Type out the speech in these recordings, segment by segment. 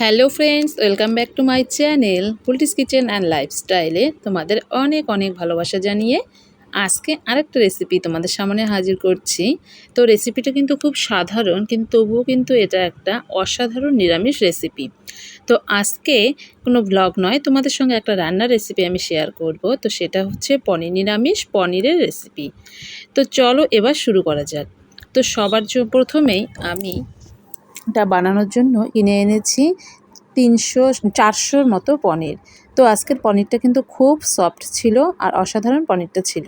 Hello friends, welcome back to my channel পুলটিস kitchen and লাইফস্টাইলে তোমাদের অনেক অনেক ভালোবাসা জানিয়ে আজকে আরেকটা রেসিপি তোমাদের সামনে হাজির করছি। তো রেসিপিটা কিন্তু খুব সাধারণ, কিন্তু তবুও কিন্তু এটা একটা অসাধারণ নিরামিষ রেসিপি তো আজকে কোনো ব্লগ নয়, তোমাদের সঙ্গে একটা রান্নার রেসিপি আমি শেয়ার করব। তো সেটা হচ্ছে পনির নিরামিষ, পনিরের রেসিপি তো চলো এবার শুরু করা যাক। তো সবার প্রথমেই আমি এটা বানানোর জন্য কিনে এনেছি তিনশো, চারশোর মতো পনির। তো আজকের পনিরটা কিন্তু খুব সফট ছিল আর অসাধারণ পনিরটা ছিল।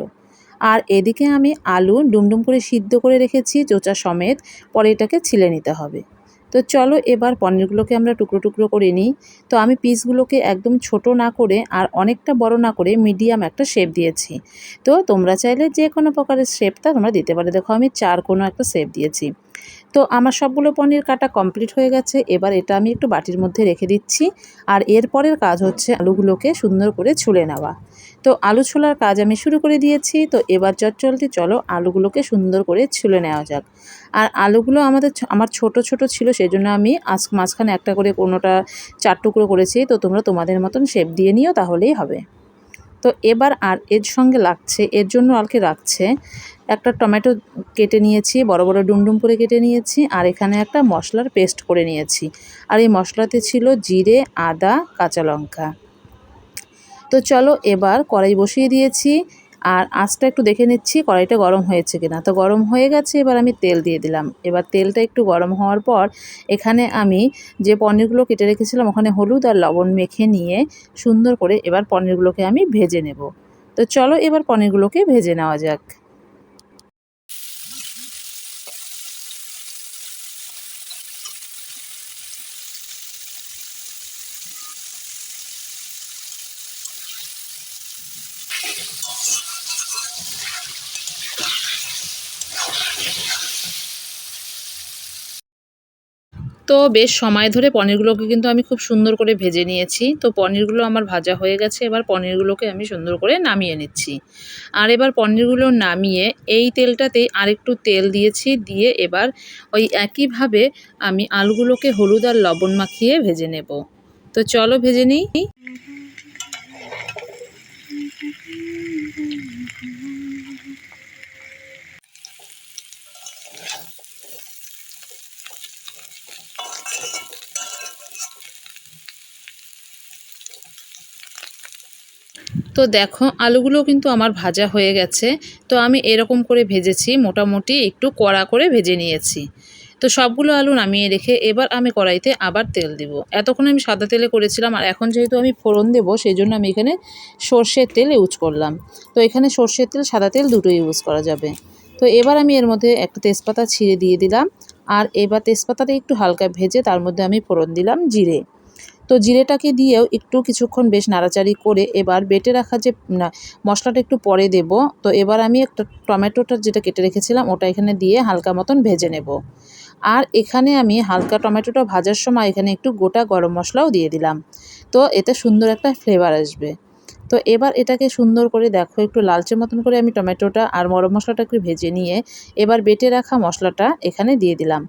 আর এদিকে আমি আলু ডুমডুম করে সিদ্ধ করে রেখেছি চোচা সমেত, পরে এটাকে ছিলে নিতে হবে। তো চলো এবার পনিরগুলোকে আমরা টুকরো টুকরো করে নিই। তো আমি পিসগুলোকে একদম ছোট না করে আর অনেকটা বড় না করে মিডিয়াম একটা শেপ দিয়েছি। তো তোমরা চাইলে যে কোনো প্রকারের শেপটা তোমরা দিতে পারো। দেখো আমি চার কোনো একটা শেপ দিয়েছি। তো আমার সবগুলো পনির কাটা কমপ্লিট হয়ে গেছে। এবার এটা আমি একটু বাটির মধ্যে রেখে দিচ্ছি। আর এরপরের কাজ হচ্ছে আলুগুলোকে সুন্দর করে ছুলে নেওয়া। তো আলু ছোলার কাজ আমি শুরু করে দিয়েছি। তো এবার চলতে চলো আলুগুলোকে সুন্দর করে ছুলে নেওয়া যাক। আর আলুগুলো আমাদের আমার ছোট ছোট ছিল সেই জন্য আমি আজ মাঝখানে একটা করে কোনোটা চার টুকরো করেছি। তো তোমরা তোমাদের মতন শেপ দিয়ে নিও, তাহলেই হবে। তো এবার আর এর সঙ্গে লাগছে, এর জন্য আলকে রাখছে। একটা টমেটো কেটে নিয়েছি, বড় বড় ডুমডুম করে কেটে নিয়েছি, আর এখানে একটা মশলার পেস্ট করে নিয়েছি। আর এই মশলাতে ছিল জিরে, আদা, কাঁচা লঙ্কা। তো চলো এবার কড়াই বসিয়ে দিয়েছি। আর আঁচটা একটু দেখে নিচ্ছি, কড়াইটা গরম হয়েছে কিনা। তো গরম হয়ে গেছে, এবার আমি তেল দিয়ে দিলাম। এবার তেলটা একটু গরম হওয়ার পর, এখানে আমি যে পনিরগুলো কেটে রেখেছিলাম, ওখানে হলুদ আর লবণ মেখে নিয়ে সুন্দর করে এবার পনিরগুলোকে আমি ভেজে নেব। তো চলো এবার পনিরগুলোকে ভেজে নেওয়া যাক। তো বেশ সময় ধরে পনিরগুলোকে কিন্তু আমি খুব সুন্দর করে ভেজে নিয়েছি। তো পনিরগুলো আমার ভাজা হয়ে গেছে, এবার পনিরগুলোকে আমি সুন্দর করে নামিয়ে নিচ্ছি। আর এবার পনিরগুলো নামিয়ে এই তেলটাতেই আরেকটু তেল দিয়েছি, দিয়ে এবার ওই একইভাবে আমি আলুগুলোকে হলুদ আর লবণ মাখিয়ে ভেজে নেব। তো চলো ভেজে নিই। তো দেখো আলুগুলো কিন্তু আমার ভাজা হয়ে গেছে। তো আমি এরকম করে ভেজেছি, মোটামুটি একটু কড়া করে ভেজে নিয়েছি। তো সবগুলো আলু নামিয়ে রেখে এবার আমি কড়াইতে আবার তেল দিব। এতক্ষণ আমি সাদা তেলে করেছিলাম, আর এখন যেহেতু আমি ফোড়ন দেবো সেই জন্য আমি এখানে সর্ষের তেল ইউজ করলাম। তো এখানে সর্ষের তেল, সাদা তেল দুটো ইউজ করা যাবে। তো এবার আমি এর মধ্যে একটা তেজপাতা ছিঁড়ে দিয়ে দিলাম, আর এবার তেজপাতাটা একটু হালকা ভেজে তার মধ্যে আমি ফোড়ন দিলাম জিরে। তো জিরেটাকে দিয়েও একটু কিছুক্ষণ বেশ নাড়াচাড়ি করে এবার বেটে রাখা যে মশলাটা একটু পরে দেব। তো এবার আমি একটা টমেটোটা যেটা কেটে রেখেছিলাম, ওটা এখানে দিয়ে হালকা মতন ভেজে নেব। আর এখানে আমি হালকা টমেটোটা ভাজার সময় এখানে একটু গোটা গরম মশলাও দিয়ে দিলাম। তো এতে সুন্দর একটা ফ্লেভার আসবে। তো এবার এটাকে সুন্দর করে দেখো, একটু লালচে মতন করে আমি টমেটোটা আর গরম মশলাটা একটু ভেজে নিয়ে এবার বেটে রাখা মশলাটা এখানে দিয়ে দিলাম।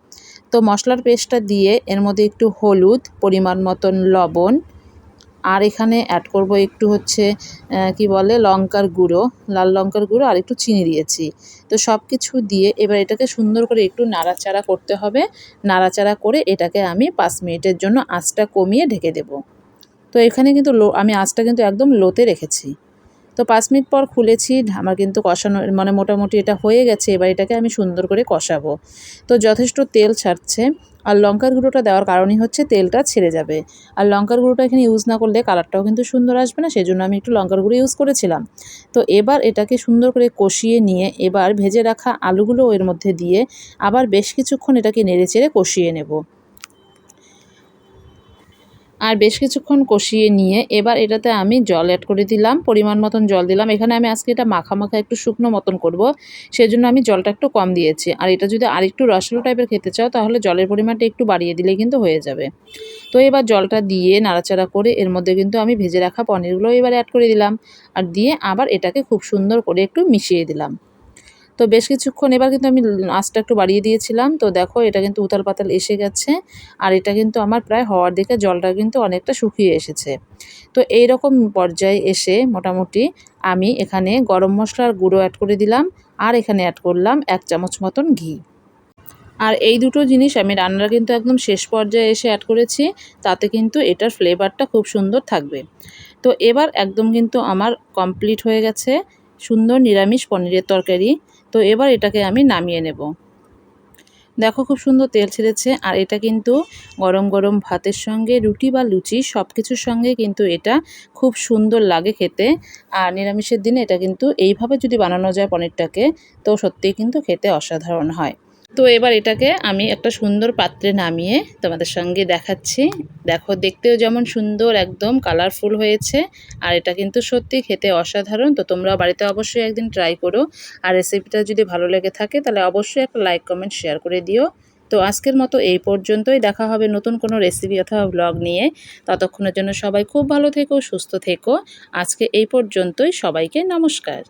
তো মশলার পেস্টটা দিয়ে এর মধ্যে একটু হলুদ, পরিমাণ মতন লবণ, আর এখানে অ্যাড করব একটু হচ্ছে কি বলে, লঙ্কার গুঁড়ো, লাল লঙ্কার গুঁড়ো আর একটু চিনি দিয়েছি। তো সব কিছু দিয়ে এবার এটাকে সুন্দর করে একটু নাড়াচাড়া করতে হবে। নাড়াচাড়া করে এটাকে আমি পাঁচ মিনিটের জন্য আঁচটা কমিয়ে ঢেকে দেব। তো এখানে কিন্তু লো, আমি আঁচটা কিন্তু একদম লোতে রেখেছি। তো পাঁচ মিনিট পর খুলেছি, আমার কিন্তু কষানো মানে মোটামুটি এটা হয়ে গেছে, এবার এটাকে আমি সুন্দর করে কষাবো। তো যথেষ্ট তেল ছাড়ছে, আর লঙ্কার গুঁড়োটা দেওয়ার কারণই হচ্ছে তেলটা ছেড়ে যাবে। আর লঙ্কার গুঁড়োটা এখানে ইউজ না করলে কালারটাও কিন্তু সুন্দর আসবে না সেই জন্য আমি একটু লঙ্কার গুঁড়ো ইউজ করেছিলাম। তো এবার এটাকে সুন্দর করে কষিয়ে নিয়ে এবার ভেজে রাখা আলুগুলো এর মধ্যে দিয়ে আবার বেশ কিছুক্ষণ এটাকে নেড়ে চেড়ে কষিয়ে নেব। আর বেশ কিছুক্ষণ কষিয়ে নিয়ে এবার এটাতে আমি জল অ্যাড করে দিলাম, পরিমাণ মতন জল দিলাম। এখানে আমি আজকে এটা মাখা মাখা একটু শুকনো মতন করব, সেজন্য আমি জলটা একটু কম দিয়েছি। আর এটা যদি আরেকটু রসালো টাইপের খেতে চাও, তাহলে জলের পরিমাণটা একটু বাড়িয়ে দিলে কিন্তু হয়ে যাবে। তো এবার জলটা দিয়ে নাড়াচাড়া করে এর মধ্যে কিন্তু আমি ভেজে রাখা পনিরগুলো এবার অ্যাড করে দিলাম। আর দিয়ে আবার এটাকে খুব সুন্দর করে একটু মিশিয়ে দিলাম। তো বেশ কিছুক্ষণ এবার কিন্তু আমি আঁচটা একটু বাড়িয়ে দিয়েছিলাম। তো দেখো, এটা কিন্তু উতাল পাতাল এসে গেছে আর এটা কিন্তু আমার প্রায় হওয়ার দিকে জলটা কিন্তু অনেকটা শুকিয়ে এসেছে। তো এই রকম পর্যায়ে এসে মোটামুটি আমি এখানে গরম মশলার গুঁড়ো অ্যাড করে দিলাম আর এখানে অ্যাড করলাম এক চামচ মতন ঘি। আর এই দুটো জিনিস আমি রান্নার কিন্তু একদম শেষ পর্যায়ে এসে অ্যাড করেছি, তাতে কিন্তু এটার ফ্লেভারটা খুব সুন্দর থাকবে। তো এবার একদম কিন্তু আমার কমপ্লিট হয়ে গেছে সুন্দর নিরামিষ পনিরের তরকারি। তো এবার এটাকে আমি নামিয়ে নেব। দেখো খুব সুন্দর তেল ছেড়েছে, আর এটা কিন্তু গরম গরম ভাতের সঙ্গে, রুটি বা লুচি সব কিছুর সঙ্গে কিন্তু এটা খুব সুন্দর লাগে খেতে। আর নিরামিষের দিনে এটা কিন্তু এইভাবে যদি বানানো যায় পনিরটাকে, তো সত্যিই কিন্তু খেতে অসাধারণ হয়। তো এবার এটাকে আমি একটা সুন্দর পাত্রে নামিয়ে তোমাদের সঙ্গে দেখাচ্ছি। দেখো, দেখতেও যেমন সুন্দর, একদম কালারফুল হয়েছে। আর এটা কিন্তু সত্যি খেতে অসাধারণ, তো তোমরা বাড়িতে অবশ্যই একদিন ট্রাই করো। আর রেসিপিটা যদি ভালো লেগে থাকে, তাহলে অবশ্যই একটা লাইক কমেন্ট শেয়ার করে দিও। তো আজকের মতো এই পর্যন্তই। দেখা হবে নতুন কোনো রেসিপি অথবা ব্লগ নিয়ে। ততক্ষণের জন্য সবাই খুব ভালো থেকো, সুস্থ থেকো। আজকে এই পর্যন্তই। সবাইকে নমস্কার।